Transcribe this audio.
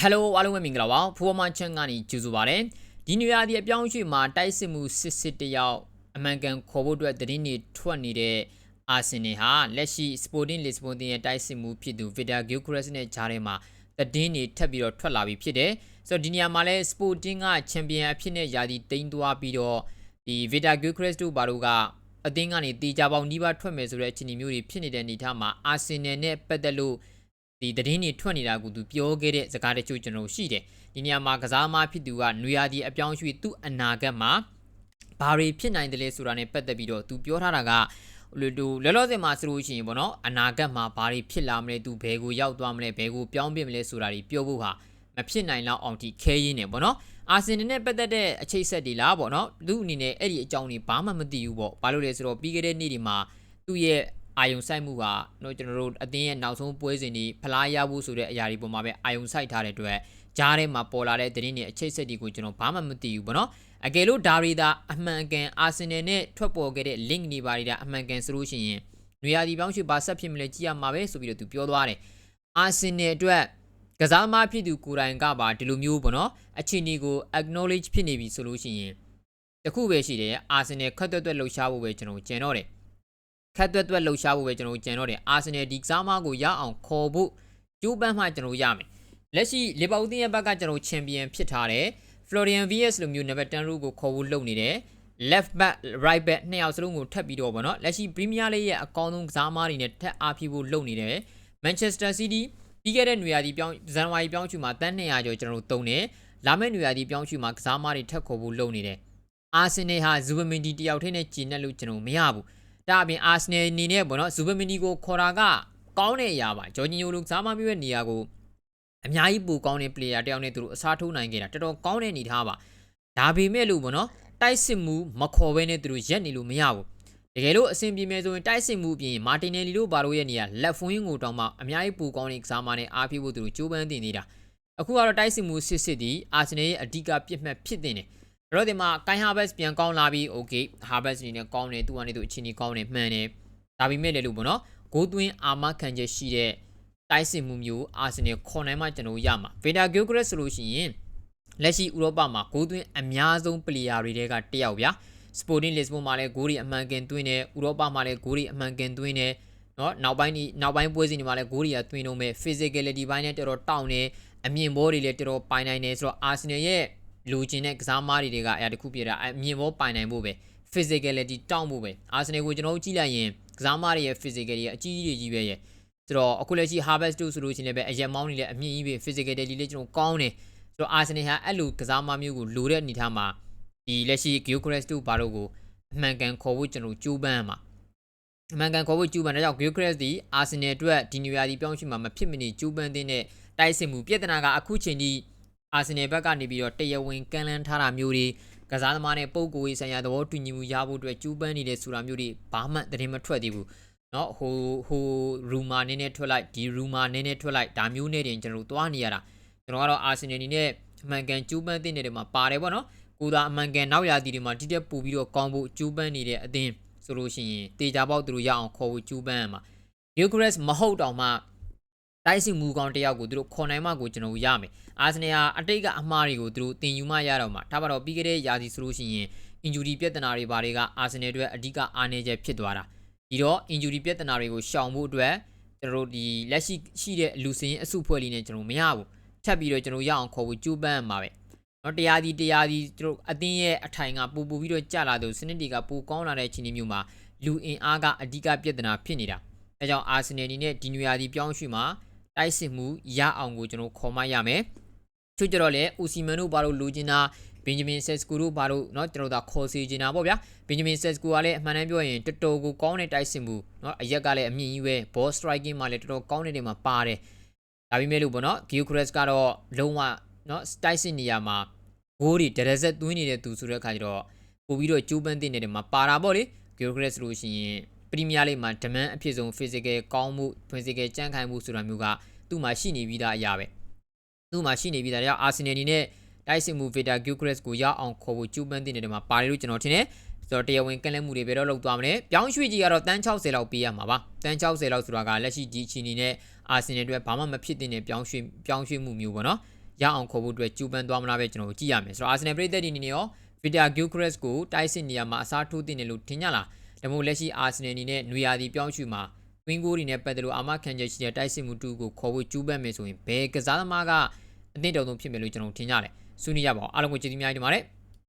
ဟယ်လိုအားလုံးပဲမင်္ဂလာပါဖူဝမချန်ကနေကြိုဆိုပါရစေဒီနေရာဒီအပြောင်းအရွှေ့မှာတိုက်စစ်မှုစစ်စစ်တယောက်အမှန်ကန်ခေါ်ဖို့အတွက်သတင်းတွေထွက်နေတဲ့အာဆင်နယ်ဟာလက်ရှိ Sporting Lisbon ရဲ့တိုက်စစ်မှုဖြစ်သူ Vida Gilchrist နဲ့ဂျားထဲမှာသတင်းတွေထပ်ပြီးတော့ထွက်လာပြီးဖြစ်တယ်ဆိုတော့ဒီနေရာမှာလဲ Sporting ကချန်ပီယံအဖြစ်နဲ့ယာတီတိမ်းသွားပြီးတော့ဒီ Vida Gilchrist တို့ဘာလို့ကအသင်းကနေတေချာပေါင်းနှီးပါထွက်မယ်ဆိုတဲ့အခြေအနေမျိုးတွေဖြစ်နေတဲ့အနေအထားမှာအာဆင်နယ်နဲ့ပတ်သက်လို့ ဒီသတင်းတွေထွက်နေတာကိုသူပြောခဲ့တဲ့စကားတချို့ကျွန်တော်ရှိတယ်ဒီနေရာမှာကစားမဖြစ်သူကနွေရာသီအပြောင်းရွှေ့သူ့အနာဂတ်မှာဘာတွေဖြစ်နိုင်တယ်လဲဆိုတာနဲ့ပတ်သက်ပြီးတော့သူပြောထားတာကလူတူလောလောဆယ်မှာဆိုလို့ရှိရင်ပေါ့နော်အနာဂတ်မှာဘာတွေဖြစ်လာမလဲသူဘယ်ကိုရောက်သွားမလဲဘယ်ကိုပြောင်းပြမလဲဆိုတာတွေပြောဖို့ဟာမဖြစ်နိုင်လောက်အောင်ထိခဲရင်းနေပေါ့နော်အာဆင်နယ်နဲ့ပတ်သက်တဲ့အချိတ်ဆက်တွေလားပေါ့နော်သူအနေနဲ့အဲ့ဒီအကြောင်းတွေဘာမှမသိဘူးပေါ့ဘာလို့လဲဆိုတော့ပြီးခဲ့တဲ့နေ့ဒီမှာသူ့ရဲ့ အာယုံဆိုင်မှုကတော့ကျွန်တော်တို့အတင်းရဲ့နောက်ဆုံးပွဲစဉ်ဒီဖလားရဖို့ဆိုတဲ့အရာတွေပုံမှာပဲအာယုံဆိုင်ထားတဲ့အတွက်ကြားထဲမှာပေါ်လာတဲ့သတင်းတွေအချိတ်ဆက်တွေကိုကျွန်တော်ဘာမှမသိဘူးပေါ့နော်အကယ်လို့ဒါရီသာအမှန်ကန်အာဆင်နယ်နဲ့ထွက်ပေါ်ခဲ့တဲ့ link တွေပါတွေဒါအမှန်ကန်ဆိုလို့ရှိရင်နွေရာသီပေါင်းရွှေဘာဆက်ဖြစ်မလဲကြည့်ရမှာပဲဆိုပြီးတော့သူပြောသွားတယ်အာဆင်နယ်အတွက်ကစားမဖြစ်သူကိုယ်တိုင်ကပါဒီလိုမျိုးပေါ့နော်အခြေအနေကို acknowledge ဖြစ်နေပြီဆိုလို့ရှိရင်တခုပဲရှိတယ်အာဆင်နယ်ခတ်သွက်သွက်လှုပ်ရှားဖို့ပဲကျွန်တော်ကြံတော့တယ် ခတ်သွက်သွက်လှုပ်ရှားဖို့ပဲကျွန်တော်ကြံတော့တယ်အာဆင်နယ်ဒီကစားမကိုရအောင်ခေါ်ဖို့ကြိုးပမ်းမှကျွန်တော်ရမယ်လက်ရှိလီဗာပူးတင်းရဲ့ဘက်ကကျွန်တော်ချန်ပီယံဖြစ်ထားတယ် Florian VS လိုမျိုးနံပါတ်10 row ကိုခေါ်ဖို့လုပ်နေတယ် left back right back နှစ်ယောက်စလုံးကိုထပ်ပြီးတော့ဗောနော်လက်ရှိ Premier League ရဲ့အကောင်းဆုံးကစားမားတွေနဲ့ထပ်အားဖြစ်ဖို့လုပ်နေတယ် Manchester City ပြီးခဲ့တဲ့နွေရာသီပြောင်းဇန်နဝါရီပြောင်းချူမှာတန်း200ကျော်ကျွန်တော်တို့တုံးတယ်လာမယ့်နွေရာသီပြောင်းချူမှာကစားမားတွေထပ်ခေါ်ဖို့လုပ်နေတယ်အာဆင်နယ်ဟာဇူဘမင်ဒီတယောက်ထဲနဲ့ကျင်းနေလို့ကျွန်တော်မရဘူး ဒါအပြင်အာဆင်နယ်အနေနဲ့ဗောနော်ဇူဘမင်ဒီကိုခေါ်တာကကောင်းတဲ့အရာပါဂျော်ဂျီညိုလိုကစားမားမျိုးရဲ့နေရာကိုအများကြီးပိုကောင်းတဲ့ player တယောက်နဲ့သူတို့အစားထိုးနိုင်ခဲ့တာတော်တော်ကောင်းတဲ့အနေထားပါဒါပေမဲ့လို့ဗောနော်တိုက်စစ်မှုမခေါ်ဘဲနဲ့သူတို့ရက်နေလို့မရဘူးတကယ်လို့အဆင်ပြေမယ်ဆိုရင်တိုက်စစ်မှုအပြင်မာတင်နယ်လီတို့ဘာလို့ရဲ့နေရလက်ဖွင်းကိုတောင်းမှအများကြီးပူကောင်းတဲ့ကစားမနဲ့အားပြဖို့သူတို့ကြိုးပမ်းတင်နေတာအခုကတော့တိုက်စစ်မှုစစ်စစ်ဒီအာဆင်နယ်ရဲ့အဓိကပြစ်မှတ်ဖြစ်တင်တယ်အဲ့ တော့ဒီမှာ Kai Harvest ပြန်ကောင်းလာပြီး okay Harvest အနေနဲ့ကောင်းတယ်သူကနေသူအချင်းကြီးကောင်းတယ်မှန်တယ်ဒါပေမဲ့လည်းလို့ပေါ့နော်ဂိုးသွင်းအာမခံချက်ရှိတဲ့တိုက်စစ်မှုမျိုးအာဆင်နယ်ခေါ်နိုင်မှကျွန်တော်ရမှာဗီတာဂိုဂရက်ဆိုလို့ရှိရင်လက်ရှိဥရောပမှာဂိုးသွင်းအများဆုံးပလေယာတွေထဲကတစ်ယောက်ဗျာစပိုတင်လစ်ဘွန်မှာလည်းဂိုးတွေအမှန်ကန်သွင်းတယ်ဥရောပမှာလည်းဂိုးတွေအမှန်ကန်သွင်းတယ်နော်နောက်ပိုင်းဒီနောက်ပိုင်းပွဲစဉ်တွေမှာလည်းဂိုးတွေကသွင်းတော့မဲ့ physicality ဘိုင်းနဲ့တော်တော်တောင့်နေအမြင်ဘောတွေလည်းတော်တော်ပိုင်းနိုင်နေဆိုတော့အာဆင်နယ်ရဲ့ လူချင်းတဲ့ကစားမားတွေကအရာတစ်ခုပြတာအမြင့်ဘောပိုင်နိုင်ဖို့ပဲ physicality တောင့်ဖို့ပဲ Arsenal ကိုကျွန်တော်တို့ကြည့်လိုက်ရင်ကစားမားတွေရဲ့ physicality အကြီးကြီးကြီးပဲရဲ့ဆိုတော့အခုလက်ရှိ Harvest တို့ဆိုလို့ချင်းလည်းပဲအရက်မောင်းတွေလည်းအမြင့်ကြီးပဲ physicality လည်းကျွန်တော်ကောင်းတယ်ဆိုတော့ Arsenal ဟာအဲ့လိုကစားမမျိုးကိုလိုတဲ့အနေထားမှာဒီလက်ရှိ Gyökeres တို့ဘာလို့ကိုအမှန်ကန်ခေါ်ဖို့ကျွန်တော်ကြိုးပမ်းမှာအမှန်ကန်ခေါ်ဖို့ကြိုးပမ်းတဲ့ကြောင့် Gyökeres ဒီ Arsenal အတွက်ဒီနျူယာဒီပြောင်းရွှေ့မှာမဖြစ်မနေကြိုးပမ်းတဲ့တိုက်စစ်မှုပြဿနာကအခုချိန်ထိ Arsenal ဘက်ကနေပြီးတော့တရားဝင်ကန့်လန့်ထားတာမျိုးတွေကစားသမားနဲ့ပုံကိုယ်ရေးဆိုင်ရာသဘောတူညီမှုရဖို့အတွက်ကြိုးပမ်းနေတဲ့ဆိုတာမျိုးတွေဘာမှသတင်းမထွက်သေးဘူးเนาะဟိုဟို rumor နည်းနည်းထွက်လိုက်ဒီ rumor နည်းနည်းထွက်လိုက်ဒါမျိုးနဲ့တင်ကျွန်တော်တို့သွားနေရတာကျွန်တော်ကတော့ Arsenal အနေနဲ့အမှန်ကန်ကျူးပန်းတဲ့နေတယ်မှာပါတယ်ပေါ့နော်ကိုသာအမှန်ကန်နောက်ရာသီတွေမှာတိတက်ပူပြီးတော့ကောင်းဖို့ကျူးပန်းနေတဲ့အသင်းဆိုလို့ရှိရင်တေချာပေါက်သူတို့ရအောင်ခေါ်ဖို့ကျူးပန်းရမှာ Eucharist မဟုတ်တော့မှ တိုက်စစ်မူကောင်တယောက်ကိုသူတို့ခေါ်နိုင်မှကိုကျွန်တော်ရမယ်အာဆင်နယ်ဟာအတိတ်ကအမှားတွေကိုသူတို့တင်ယူမှရတော့မှာဒါပါတော့ပြီးခဲ့တဲ့ရာသီဆိုလို့ရှိရင် injury ပြဿနာတွေဘာတွေကအာဆင်နယ်အတွက်အဓိကအားနည်းချက်ဖြစ်သွားတာဒီတော့ injury ပြဿနာတွေကိုရှောင်ဖို့အတွက်ကျွန်တော်တို့ဒီလက်ရှိရှိတဲ့လူစင်းအစုဖွဲ့လေးနဲ့ကျွန်တော်မရဘူးထပ်ပြီးတော့ကျွန်တော်ရအောင်ခေါ်ဖို့ကြိုးပမ်းမှာပဲော်တရားဒီတရားဒီသူတို့အသင်းရဲ့အထိုင်ကပူပူပြီးတော့ကြလာသူစနစ်တွေကပူကောင်းလာတဲ့အချိန်မျိုးမှာလူအင်အားကအဓိကပြဿနာဖြစ်နေတာအဲကြောင့်အာဆင်နယ်အနေနဲ့ဒီနွေရာသီပြောင်းရွှေ့မှာ တိုက်စစ်မှုရအောင်ကိုကျွန်တော်ခေါ်မရမယ်သူကြတော့လေဦးစီမန်တို့ဘာလို့လိုချင်တာဘင်ဂျမင်ဆက်စကူတို့ဘာလို့เนาะကျွန်တော်တို့ခေါ်စီချင်တာပေါ့ဗျာဘင်ဂျမင်ဆက်စကူကလည်းအမှန်တမ်းပြောရင်တော်တော်ကိုကောင်းတဲ့တိုက်စစ်မှုเนาะအရက်ကလည်းအမြင့်ကြီးပဲ ball striking မှာလည်းတော်တော်ကောင်းတဲ့နေရာမှာပါတယ်ဒါပေမဲ့လို့ပေါ့နော် Gilchrist ကတော့လုံးဝနော် style စစ်နေရာမှာဂိုးတွေဒရဇက်သွင်းနေတဲ့သူဆိုတဲ့အခါကျတော့ပို့ပြီးတော့ကျိုးပန်းတင်နေတယ်မှာပါတာပေါ့လေ Gilchrist လို့ရှိရင်ပရီးမီးယားလိမှာ demand အဖြစ်ဆုံး physical ကောင်းမှု physical ကြံ့ခိုင်မှုဆိုတာမျိုးက သူ့မှာရှိနေပြီးသားအရာပဲသူ့မှာရှိနေပြီးသားကြောင့် Arsenal အနေနဲ့တိုက်စစ်မှု Vita Gilchrist ကိုရအောင်ခေါ်ဖို့ကျိုးပန်းတင်နေတယ်မှာပါတယ်လို့ကျွန်တော်ထင်တယ်ဆိုတော့တရားဝင်ကန့်လန့်မှုတွေပဲတော့လောက်သွားမလဲပြောင်းရွှေ့ကြီးကတော့တန်း60လောက်ပေးရမှာပါတန်း60လောက်ဆိုတာကလက်ရှိဒီအချိန်နေနဲ့အာဆင်နယ်အတွက်ဘာမှမဖြစ်တဲ့ပြောင်းရွှေ့ပြောင်းရွှေ့မှုမျိုးပေါ့နော်ရအောင်ခေါ်ဖို့အတွက်ကြိုးပမ်းသွားမလားပဲကျွန်တော်တို့ကြည့်ရမယ်ဆိုတော့ Arsenal ပြည်သက်ဒီအနေနဲ့ရော Victor Gyokeres ကိုတိုက်စစ်နေရမှာအစားထိုးတင်တယ်လို့ထင်ကြလားဒါမှမဟုတ်လက်ရှိ Arsenal အနေနဲ့နွေရာသီပြောင်းရွှေ့မှာ ဝင်းကိုတွေနဲ့ပတ်သက်လို့အာမခံချက်ရှိတဲ့တိုက်စစ်မှုတူကိုခေါ်ဖို့ကြိုးပမ်းမယ်ဆိုရင်ဘယ်ကစားသမားကအသင့်တော်ဆုံးဖြစ်မယ်လို့ကျွန်တော်ထင်ကြတယ်။ဆွေးနွေးကြပါအောင်အားလုံးကိုကျေးဇူးများတင်ပါတယ်။